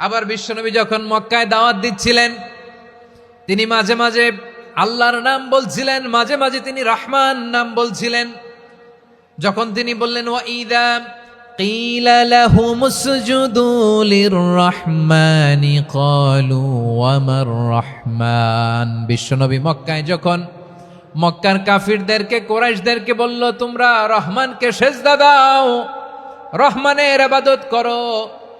আবার বিশ্বনবী যখন মক্কায় দাওয়াত দিচ্ছিলেন তিনি মাঝে মাঝে আল্লাহর নাম বলছিলেন মাঝে মাঝে তিনি রহমান নাম বলছিলেন যখন তিনি বললেন ওয়া ইদা قيل لهم اسجدوا للرحمن قالوا وما الرحمن বিশ্বনবী মক্কায় যখন মক্কার কাফিরদেরকে কোরাইশদেরকে বলল তোমরা রহমানকে সেজদা দাও রহমানের আবাদত করো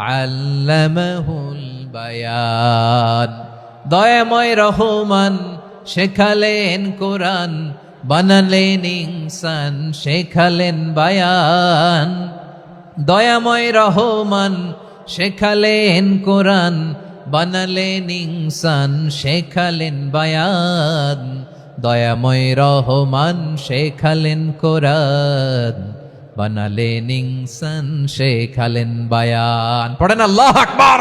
আল্লামাহুল বায়ান। দয়াময় রহমান শেখালেন কোরআন, বানালেন ইনসান শেখালেন বায়ান। দয়াময় রহমান শেখালেন কোরআন, বানালেন ইনসান শেখালেন বায়ান। দয়াময় রহমান শেখালেন কোরআন। বানালেন ইনসান শেখালেন বায়ান। পড়েন আল্লাহ আকবার।